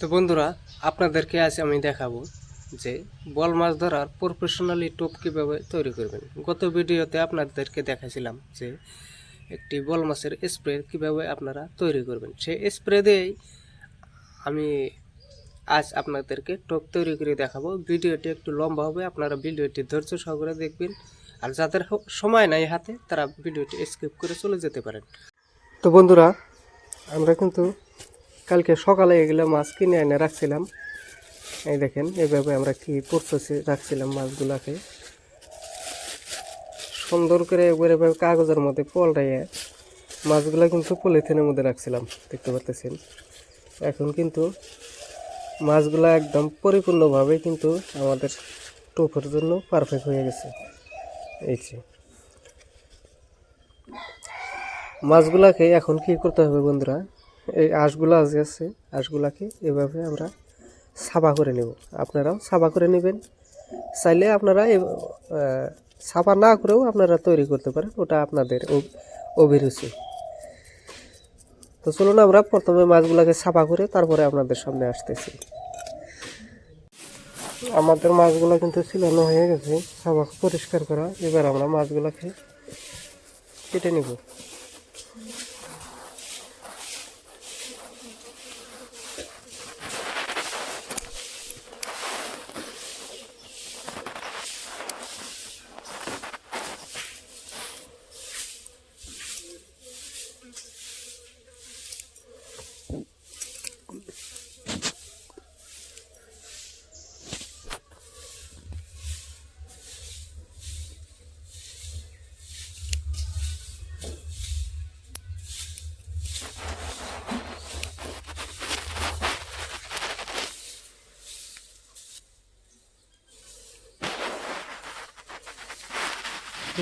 তো বন্ধুরা, আপনাদেরকে আজ আমি দেখাবো যে বল মাছ ধরার প্রফেশনালি টোপ কীভাবে তৈরি করবেন। গত ভিডিওতে আপনাদেরকে দেখাছিলাম যে একটি বল মাছের স্প্রে কীভাবে আপনারা তৈরি করবেন। সেই স্প্রে দিয়েই আমি আজ আপনাদেরকে টোপ তৈরি করে দেখাবো। ভিডিওটি একটু লম্বা হবে, আপনারা ভিডিওটি ধৈর্য সহকারে দেখবেন। আর যাদের সময় নাই হাতে, তারা ভিডিওটি স্কিপ করে চলে যেতে পারেন। তো বন্ধুরা, আমরা কিন্তু কালকে সকালে এগুলো মাছ কিনে এনে রাখছিলাম। এই দেখেন, এভাবে আমরা কি করতেছি রাখছিলাম মাছগুলাকে। সুন্দর করে একবার এভাবে কাগজের মধ্যে পলটাইয়ে মাছগুলা কিন্তু পলিথিনের মধ্যে রাখছিলাম, দেখতে পাচ্ছেন এখন কিন্তু মাছগুলা একদম পরিপূর্ণভাবে কিন্তু আমাদের টোপের জন্য পারফেক্ট হয়ে গেছে। এই যে। মাছগুলাকে এখন কি করতে হবে বন্ধুরা? এই আঁশগুলা যে আছে, আঁশগুলাকে এভাবে আমরা সাবা করে নেব। আপনারাও সাবা করে নেবেন। চাইলে আপনারা সাবা না করেও আপনারা তৈরি করতে পারেন, ওটা আপনাদের অভিরুচি। তো চলুন আমরা প্রথমে মাছগুলাকে সাবা করে তারপরে আপনাদের সামনে আসতেছি। আমাদের মাছগুলো কিন্তু ছিলানো হয়ে গেছে সাবা পরিষ্কার করা। এবার আমরা মাছগুলাকে কেটে নিব।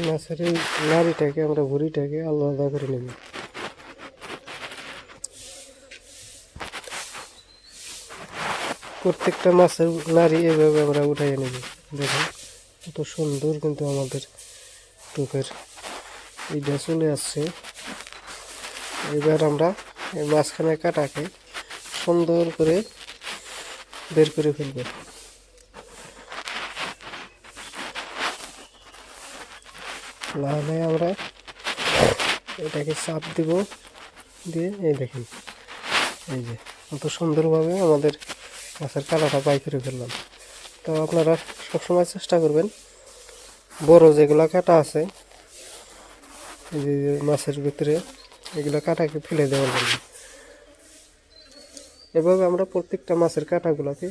মাছের এই নাড়িটাকে আমরা ভুড়িটাকে আলাদা করে নেব। প্রত্যেকটা মাছের নাড়ি এভাবে আমরা উঠাইয়ে নেব। দেখুন, কত সুন্দর কিন্তু আমাদের টোপের এইটা চলে আসছে। এবার আমরা এই মাঝখানে কাটাকে সুন্দর করে বের করে ফেলব। লাগালে আমরা। এটাকে চাপ দিব। দিয়ে এই দেখেন, এই যে কত সুন্দরভাবে আমাদের মাছের কালাটা বাই করে ফেললাম। তো আপনারা সবসময় চেষ্টা করবেন, বড় যেগুলো কাটা আছে, এই যে মাছের ভিতরে এগুলো কাটাকে ফেলে দেওয়ার জন্য। এভাবে আমরা প্রত্যেকটা মাছের কাটাগুলোকে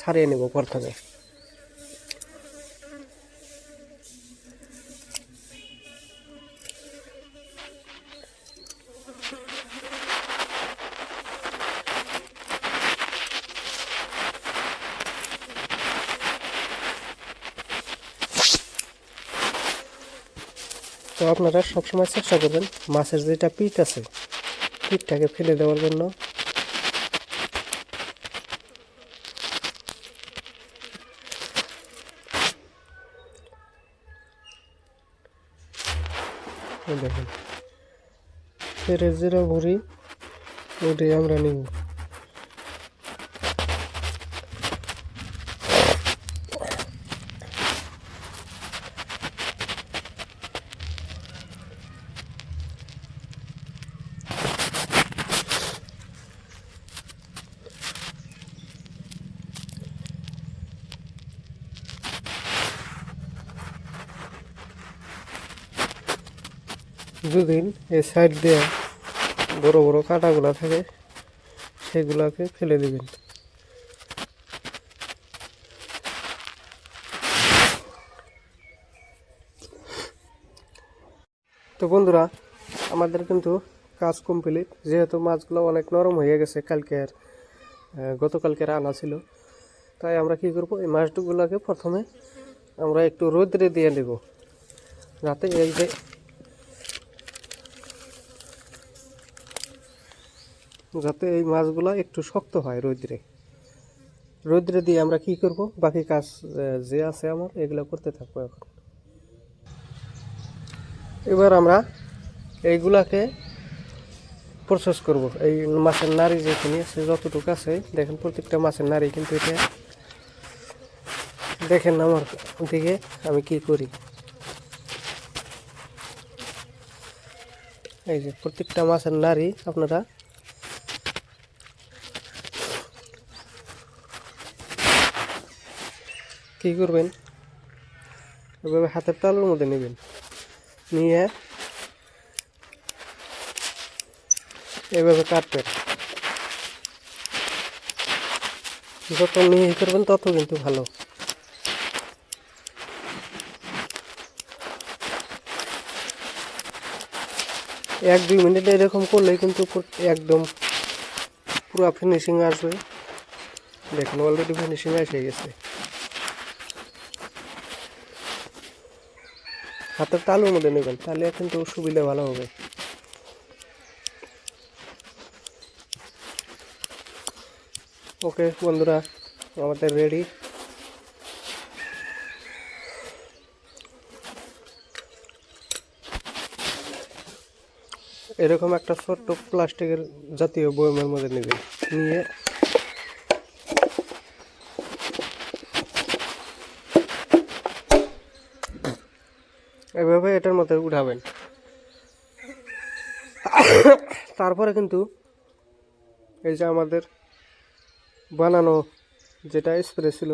সারিয়ে নেব প্রথমে। আপনারা সবসময় চেষ্টা করবেন মাছের যেটা পিঠ আছে, পিঠটাকে ফেলে দেওয়ার জন্য। দেখুন ফেরে যেটা ভরি ওটাই আমরা নিব। দুদিন এই সাইড দিয়ে বড় বড় কাঁটাগুলো থাকে সেগুলাকে ফেলে দিবেন। তো বন্ধুরা আমাদের কিন্তু কাজ কমপ্লিট যেহেতু মাছগুলো অনেক নরম হয়ে গেছে কালকের আহ, গতকালকের আনা ছিল। তাই আমরা কি করব এই মাছগুলোকে প্রথমে আমরা একটু রোদ্রে দিয়ে দেব যাতে এই যে যাতে এই মাছগুলো একটু শক্ত হয় রৌদ্রে। রৌদ্রে দিয়ে আমরা কি করব? বাকি কাজ যে আছে আমার, এগুলো করতে থাকব এখন। এবার আমরা এইগুলাকে প্রসেস করব। এই মাছের নাড়ি যেখানে আছে, যতটুকু আছে, দেখেন প্রত্যেকটা মাছের নাড়ি কিন্তু এটা দেখেন আমার দিকে আমি কি করি। এই যে প্রত্যেকটা মাছের নাড়ি আপনারা কি করবেন? এভাবে হাতের তালুর মধ্যে নেবেন। নিয়ে এভাবে কাটবেন। যত নিয়ে করবেন, তত কিন্তু ভালো। এক দুই মিনিট এরকম করলে কিন্তু একদম পুরো ফিনিশিং আসবে। দেখুন অলরেডি ফিনিশিং এসে গেছে। হাতের তালুর মধ্যে নেবেন, তাহলে কিন্তু সুবিধা ভালো হবে। ওকে, বন্ধুরা, আমাদের রেডি। এরকম একটা ছোট্ট প্লাস্টিকের জাতীয় বয়মের মধ্যে নেবেন, নিয়ে এভাবে এটার মধ্যে উঠাবেন। তারপরে কিন্তু এই যে আমাদের বানানো যেটা স্প্রে ছিল,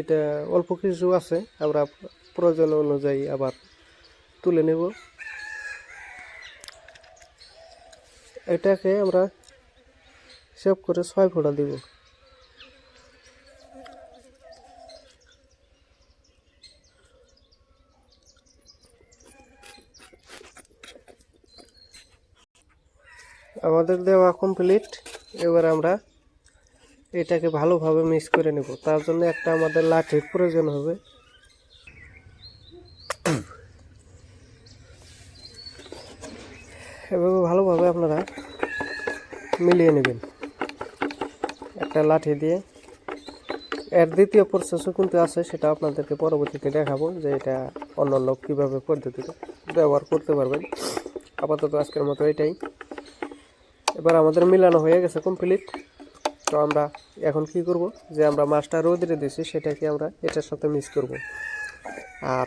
এটা অল্প কিছু আছে, আমরা প্রয়োজন অনুযায়ী আবার তুলে নেব। এটাকে আমরা সেভ করে ছয় ফোঁটা দিব। আমাদের দেওয়া কমপ্লিট এবার আমরা এটাকে ভালোভাবে মিক্স করে নেব। তার জন্য একটা আমাদের লাঠির প্রয়োজন হবে। এভাবে ভালোভাবে আপনারা মিলিয়ে নেবেন। একটা লাঠি দিয়ে। এর দ্বিতীয় প্রসেসও কিন্তু আছে, সেটা আপনাদেরকে পরবর্তীতে দেখাবো যে এটা অন্য অন্য কীভাবে পদ্ধতিতে ব্যবহার করতে পারবেন। আপাতত আজকের মতো এটাই। এবার আমাদের মিলানো হয়ে গেছে কমপ্লিট তো আমরা এখন কি করব? যে আমরা মাছটা রোদে দিয়েছি সেটাকে আমরা এটার সাথে মিক্স করব। আর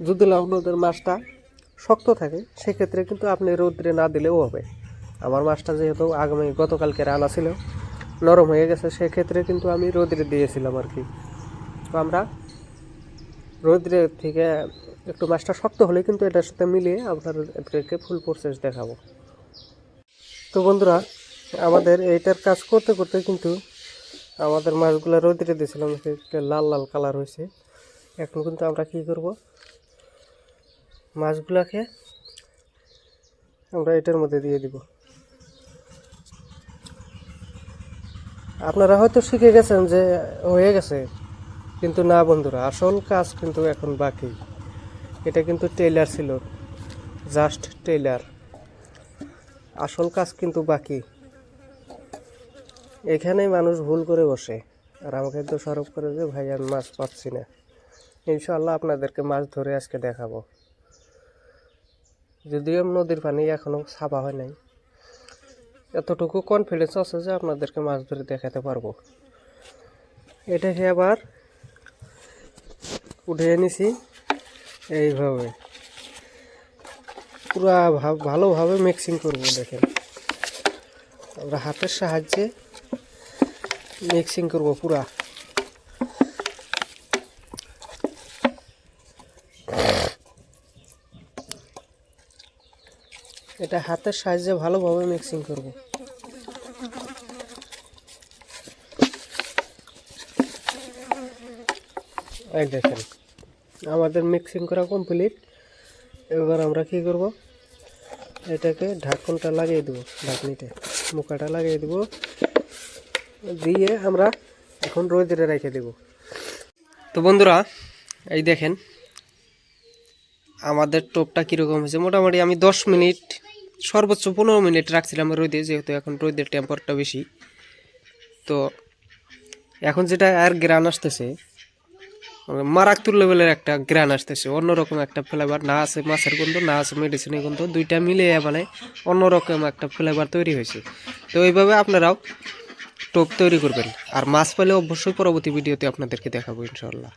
যদি আপনাদের মাছটা শক্ত থাকে, সেক্ষেত্রে কিন্তু আপনি রোদ্রে না দিলেও হবে। আমার মাছটা যেহেতু আগামী গতকালকে রান্না ছিল, নরম হয়ে গেছে, সেক্ষেত্রে কিন্তু আমি রোদ্রে দিয়েছিলাম আর কি। তো আমরা রোদ্রে থেকে একটু মাছটা শক্ত হলে কিন্তু এটার সাথে মিলিয়ে আপনার এদেরকে ফুল প্রসেস দেখাবো। তো বন্ধুরা, আমাদের এইটার কাজ করতে করতে কিন্তু আমাদের মাছগুলো রোদ্রে দিয়েছিলাম লাল লাল কালার হয়েছে। এখন কিন্তু আমরা কি করব? মাছগুলাকে আমরা এটার মধ্যে দিয়ে দিব। আপনারা হয়তো শিখে গেছেন যে হয়ে গেছে, কিন্তু না বন্ধুরা, আসল কাজ কিন্তু এখন বাকি। এটা কিন্তু টেইলার ছিল, জাস্ট টেইলার। আসল কাজ কিন্তু বাকি। এখানেই মানুষ ভুল করে বসে। আর আমাকে তো সরব করে যে, ভাই, আমি মাছ পাচ্ছি না। ইনশাল্লাহ আপনাদেরকে মাছ ধরে আজকে দেখাবো। যদিও নদীর পানি এখনও ছাপা হয় নাই। এতটুকু কনফিডেন্স আছে যে, আপনাদেরকে মাছ ধরে দেখাতে পারব। এটাকে আবার উঠে নিছি? এইভাবে। পুরা ভালোভাবে মিক্সিং করব, দেখেন। আমরা হাতের সাহায্যে মিক্সিং করব পুরা। এটা হাতের সাহায্যে ভালোভাবে মিক্সিং করব। দেখেন, আমাদের মিক্সিং করা কমপ্লিট এবার আমরা কি করব? এটাকে ঢাকনটা লাগিয়ে দেবো, ঢাকনিতে। মুখাটা লাগিয়ে দেবো। দিয়ে আমরা এখন রোদে রেখে দেব। তো বন্ধুরা, এই দেখেন, আমাদের টোপটা কীরকম হয়েছে? মোটামুটি আমি দশ মিনিট, সর্বোচ্চ পনেরো মিনিট রাখছিলাম রোদে যেহেতু এখন রোদের টেম্পারটা বেশি। তো এখন যেটা আর গ্রান আসতেছে মারাত্মক লেভেলের একটা গ্রান আসতেছে। অন্যরকম একটা ফ্লেভার না আছে মাছের গন্ধ, না আছে মেডিসিনের গন্ধ, দুইটা মিলিয়ে মানে অন্যরকম একটা ফ্লেভার তৈরি হয়েছে। তো এইভাবে আপনারাও টোপ তৈরি করবেন। আর মাছ পেলে অবশ্যই পরবর্তী ভিডিওতে আপনাদেরকে দেখাবো ইনশাল্লাহ